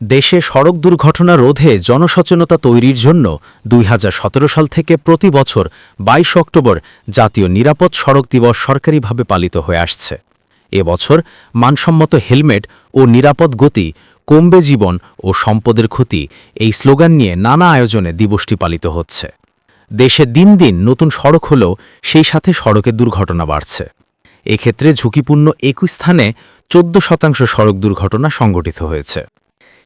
দেশে সড়ক দুর্ঘটনা রোধে জনসচেতনতা তৈরির জন্য দুই হাজার সতেরো সাল থেকে প্রতি বছর ২২ অক্টোবর জাতীয় নিরাপদ সড়ক দিবস সরকারিভাবে পালিত হয়ে আসছে। এবছর মানসম্মত হেলমেট ও নিরাপদ গতি, কমবে জীবন ও সম্পদের ক্ষতি এই স্লোগান নিয়ে নানা আয়োজনে দিবসটি পালিত হচ্ছে। দেশে দিন দিন নতুন সড়ক হলেও সেই সাথে সড়কের দুর্ঘটনা বাড়ছে। এক্ষেত্রে ঝুঁকিপূর্ণ একুশ স্থানে চোদ্দ শতাংশ সড়ক দুর্ঘটনা সংঘটিত হয়েছে।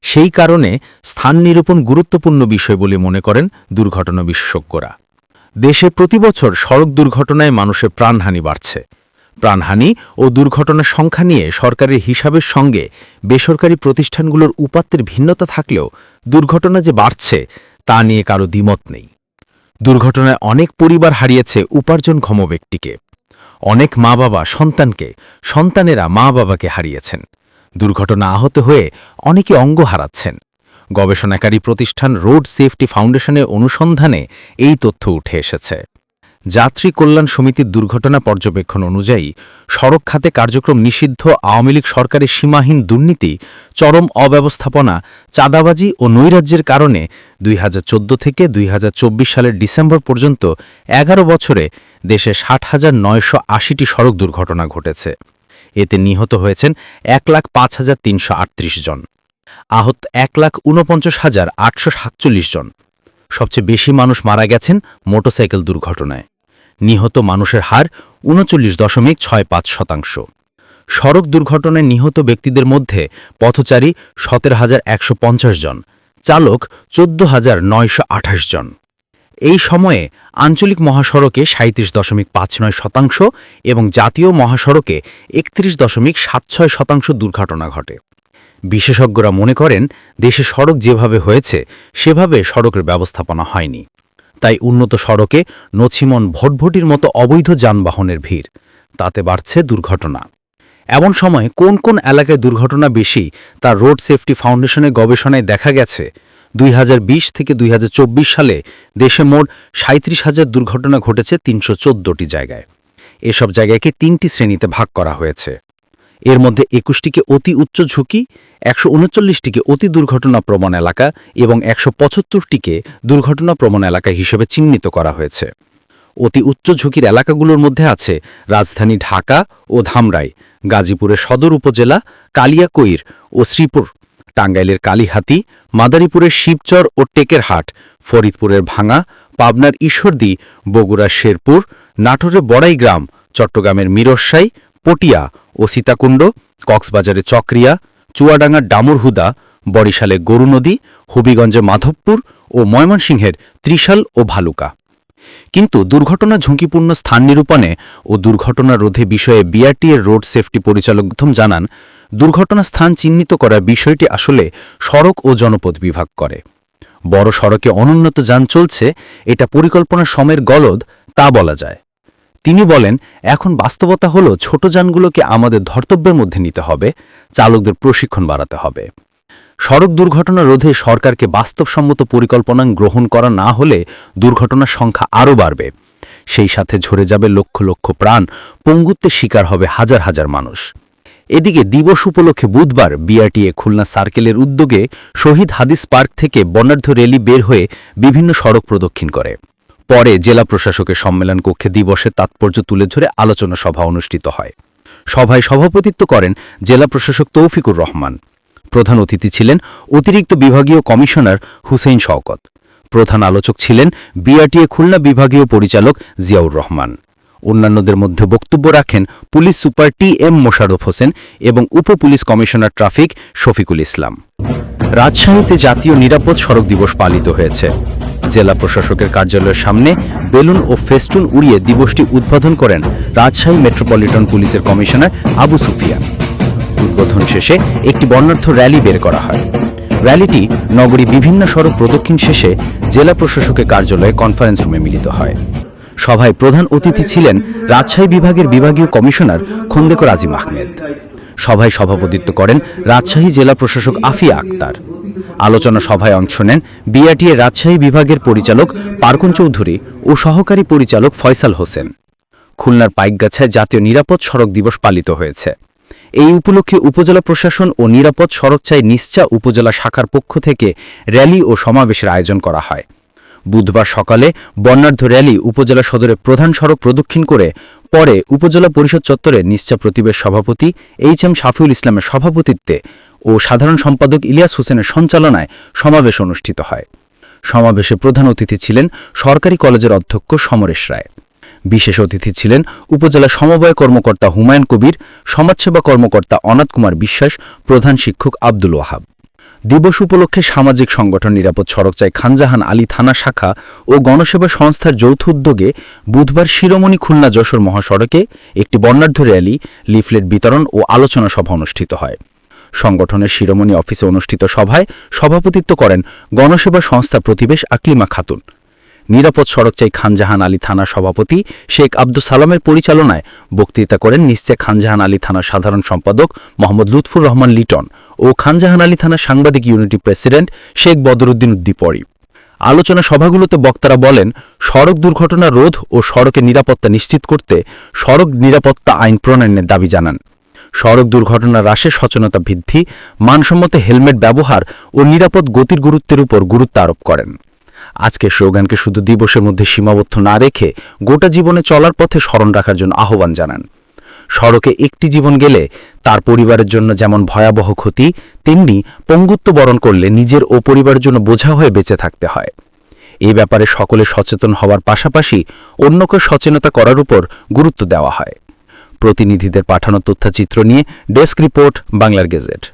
সেই কারণে স্থান নিরূপণ গুরুত্বপূর্ণ বিষয় বলে মনে করেন দুর্ঘটনা বিশেষজ্ঞরা। দেশে প্রতিবছর সড়ক দুর্ঘটনায় মানুষের প্রাণহানি বাড়ছে। প্রাণহানি ও দুর্ঘটনার সংখ্যা নিয়ে সরকারের হিসাবের সঙ্গে বেসরকারি প্রতিষ্ঠানগুলোর উপাত্তের ভিন্নতা থাকলেও দুর্ঘটনা যে বাড়ছে, তা নিয়ে কারও দ্বিমত নেই। দুর্ঘটনায় অনেক পরিবার হারিয়েছে উপার্জনক্ষম ব্যক্তিকে। অনেক মা বাবা সন্তানকে, সন্তানেরা মা বাবাকে হারিয়েছেন। দুর্ঘটনা আহত হয়ে অনেকে অঙ্গ হারাচ্ছেন। গবেষণাকারী প্রতিষ্ঠান রোড সেফটি ফাউন্ডেশনের অনুসন্ধানে এই তথ্য উঠে এসেছে। যাত্রী কল্যাণ সমিতির দুর্ঘটনা পর্যবেক্ষণ অনুযায়ী, সড়ক খাতে কার্যক্রম নিষিদ্ধ, আওয়ামী লীগ সরকারের সীমাহীন দুর্নীতি, চরম অব্যবস্থাপনা, চাঁদাবাজি ও নৈরাজ্যের কারণে দুই হাজার চোদ্দ থেকে দুই হাজার চব্বিশ সালের ডিসেম্বর পর্যন্ত এগারো বছরে দেশে ষাট হাজার নয়শো আশিটি সড়ক দুর্ঘটনা ঘটেছে। এতে নিহত হয়েছেন এক লাখ পাঁচ হাজার তিনশো আটত্রিশ জন। আহত এক লাখ ঊনপঞ্চাশ হাজার আটশো সাতচল্লিশ জন। সবচেয়ে বেশি মানুষ মারা গেছেন মোটরসাইকেল দুর্ঘটনায়। নিহত মানুষের হার উনচল্লিশ দশমিক ছয় পাঁচ শতাংশ। সড়ক দুর্ঘটনায় নিহত ব্যক্তিদের মধ্যে পথচারী সতেরো হাজার একশো পঞ্চাশ জন, চালক চোদ্দ হাজার নয়শো আঠাশ জন। এই সময়ে আঞ্চলিক মহাসড়কে সাঁত্রিশ দশমিক পাঁচ নয় শতাংশ এবং জাতীয় মহাসড়কে একত্রিশ দশমিক সাত ছয় শতাংশ দুর্ঘটনা ঘটে। বিশেষজ্ঞরা মনে করেন, দেশে সড়ক যেভাবে হয়েছে, সেভাবে সড়কের ব্যবস্থাপনা হয়নি। তাই উন্নত সড়কে নছিমন ভটভটির মতো অবৈধ যানবাহনের ভিড়, তাতে বাড়ছে দুর্ঘটনা। এমন সময় কোন কোন এলাকায় দুর্ঘটনা বেশি, তা রোড সেফটি ফাউন্ডেশনের গবেষণায় দেখা গেছে। দুই হাজার বিশ থেকে দুই হাজার চব্বিশ সালে দেশে মোট সাঁত্রিশ হাজার দুর্ঘটনা ঘটেছে তিনশো জায়গায়। এসব জায়গাকে তিনটি শ্রেণীতে ভাগ করা হয়েছে। এর মধ্যে একুশটিকে অতি উচ্চ ঝুঁকি, একশো উনচল্লিশটিকে অতি দুর্ঘটনা প্রবণ এলাকা এবং একশো পঁচাত্তরটিকে দুর্ঘটনা প্রবণ এলাকা হিসেবে চিহ্নিত করা হয়েছে। অতি উচ্চ ঝুঁকির এলাকাগুলোর মধ্যে আছে রাজধানী ঢাকা ও ধামরাই, গাজীপুরের সদর উপজেলা কালিয়াকৈর ও শ্রীপুর। টাঙ্গাইলের কালীহাতি, মাদারীপুরের শিবচর ও টেকেরহাট ফরিদপুরের ভাঙা, পাবনার ঈশ্বরদী, বগুড়ার শেরপুর, নাটোরের বড়াই গ্রাম, চট্টগ্রামের মিরসাই পটিয়া ও সীতাকুণ্ড, কক্সবাজারে চক্রিয়া, চুয়াডাঙ্গার ডামুরহুদা, বরিশালে গরু নদী, হবিগঞ্জে মাধবপুর ও ময়মনসিংহের ত্রিশাল ও ভালুকা। কিন্তু দুর্ঘটনা ঝুঁকিপূর্ণ স্থান নিরূপণে ও দুর্ঘটনা রোধে বিষয়ে বিআরটিএর রোড সেফটি পরিচালক জানান দুর্ঘটনা স্থান চিহ্নিত করার বিষয়টি আসলে সড়ক ও জনপদ বিভাগ করে। বড় সড়কে অনুন্নত যান চলছে, এটা পরিকল্পনার সময়ের গলদ, তা বলা যায়। তিনি বলেন, এখন বাস্তবতা হলো ছোট যানগুলোকে আমাদের ধর্তব্যের মধ্যে নিতে হবে, চালকদের প্রশিক্ষণ বাড়াতে হবে। সড়ক দুর্ঘটনা রোধে সরকারকে বাস্তবসম্মত পরিকল্পনা গ্রহণ করা না হলে দুর্ঘটনার সংখ্যা আরও বাড়বে। সেই সাথে ঝরে যাবে লক্ষ লক্ষ প্রাণ, পঙ্গুত্বের শিকার হবে হাজার হাজার মানুষ। এদিকে দিবস উপলক্ষে বুধবার বিআরটিএ খুলনা সার্কেলের উদ্যোগে শহীদ হাদিস পার্ক থেকে বর্ণাঢ্য র্যালি বের হয়ে বিভিন্ন সড়ক প্রদক্ষিণ করে। পরে জেলা প্রশাসকের সম্মেলন কক্ষে দিবসের তাৎপর্য তুলে ধরে আলোচনা সভা অনুষ্ঠিত হয়। সভায় সভাপতিত্ব করেন জেলা প্রশাসক তৌফিকুর রহমান। প্রধান অতিথি ছিলেন অতিরিক্ত বিভাগীয় কমিশনার হুসেইন শওকত। প্রধান আলোচক ছিলেন বিআরটিএ খুলনা বিভাগীয় পরিচালক জিয়াউর রহমান। অন্যান্যদের মধ্যে বক্তব্য রাখেন police super T M Mosharraf Hossain এবং উপ police commissioner traffic Shafiqul Islam. রাজশাহীতে জাতীয় নিরাপদ সড়ক দিবস পালিত হয়েছে। জেলা প্রশাসকের কার্যালয়ের সামনে বেলুন ও ফেস্টুন উড়িয়ে দিবসটি উদ্বোধন করেন রাজশাহী মেট্রোপলিটন পুলিশের কমিশনার আবু সুফিয়া উদ্বোধন শেষে একটি বর্ণাঢ্য র্যালি বের করা হয়। র্যালিটি নগরী বিভিন্ন সড়ক প্রদক্ষিণ শেষে জেলা প্রশাসকের কার্যালয়ে কনফারেন্স রুমে মিলিত হয়। সভায় প্রধান অতিথি ছিলেন রাজশাহী বিভাগের বিভাগীয় কমিশনার খন্দেকর আজিম আহমেদ। সভায় সভাপতিত্ব করেন রাজশাহী জেলা প্রশাসক আফিয়া আক্তার। আলোচনা সভায় অংশ নেন বিআরটিএ রাজশাহী বিভাগের পরিচালক পার্কন চৌধুরী ও সহকারী পরিচালক ফয়সাল হোসেন। খুলনার পাইকগাছায় জাতীয় নিরাপদ সড়ক দিবস পালিত হয়েছে। এই উপলক্ষে উপজেলা প্রশাসন ও নিরাপদ সড়ক চাই নিশ্চা উপজেলা শাখার পক্ষ থেকে র্যালি ও সমাবেশের আয়োজন করা হয়। বুধবার সকালে বর্ণাঢ্য র্যালি উপজেলা সদরে প্রধান সড়ক প্রদক্ষিণ করে, পরে উপজেলা পরিষদ চত্বরে নিশ্চা প্রতিবেশ সভাপতি এইচ এম শাফিউল ইসলামের সভাপতিত্বে ও সাধারণ সম্পাদক ইলিয়াস হোসেনের সঞ্চালনায় সমাবেশ অনুষ্ঠিত হয়। সমাবেশে প্রধান অতিথি ছিলেন সরকারি কলেজের অধ্যক্ষ সমরেশ রায়। বিশেষ অতিথি ছিলেন উপজেলা সমবায় কর্মকর্তা হুমায়ুন কবির, সমাজসেবা কর্মকর্তা অনাথ কুমার বিশ্বাস, প্রধান শিক্ষক আব্দুল ওয়াহাব। দিবস উপলক্ষে সামাজিক সংগঠন নিরাপদ সড়ক চাই খানজাহান আলী থানা শাখা ও গণসেবা সংস্থার যৌথ উদ্যোগে বুধবার শিরোমণি খুলনা যশোর মহাসড়কে একটি বর্ণাঢ্য র্যালি, লিফলেট বিতরণ ও আলোচনা সভা অনুষ্ঠিত হয়। সংগঠনের শিরোমণি অফিসে অনুষ্ঠিত সভায় সভাপতিত্ব করেন গণসেবা সংস্থা প্রতিবেশ আকলিমা খাতুন। নিরাপদ সড়ক চাই খানজাহান আলী থানার সভাপতি শেখ আব্দুল সালামের পরিচালনায় বক্তৃতা করেন নিশ্চয় খানজাহান আলী থানার সাধারণ সম্পাদক মোহাম্মদ লুৎফুর রহমান লিটন ও খানজাহান আলী থানার সাংবাদিক ইউনিটি প্রেসিডেন্ট শেখ বদরুদ্দিন উদ্দীপরি। আলোচনা সভাগুলোতে বক্তারা বলেন, সড়ক দুর্ঘটনা রোধ ও সড়কের নিরাপত্তা নিশ্চিত করতে সড়ক নিরাপত্তা আইন প্রণয়নের দাবি জানান। সড়ক দুর্ঘটনা হ্রাসে সচেতনতা বৃদ্ধি, মানসম্মত হেলমেট ব্যবহার ও নিরাপদ গতির গুরুত্বের উপর গুরুত্ব আরোপ করেন। আজকের স্লোগানকে শুধু দিবসের মধ্যে সীমাবদ্ধ না রেখে গোটা জীবনে চলার পথে স্মরণ রাখার জন্য আহ্বান জানান। সড়কে একটি জীবন গেলে তার পরিবারের জন্য যেমন ভয়াবহ ক্ষতি, তেমনি পঙ্গুত্ব বরণ করলে নিজের ও পরিবারের জন্য বোঝা হয়ে বেঁচে থাকতে হয়। এই ব্যাপারে সকলে সচেতন হওয়ার পাশাপাশি অন্যকে সচেতনতা করার উপর গুরুত্ব দেওয়া হয়। প্রতিনিধিদের পাঠানো তথ্যচিত্র নিয়ে ডেস্ক রিপোর্ট, বাংলার গেজেট।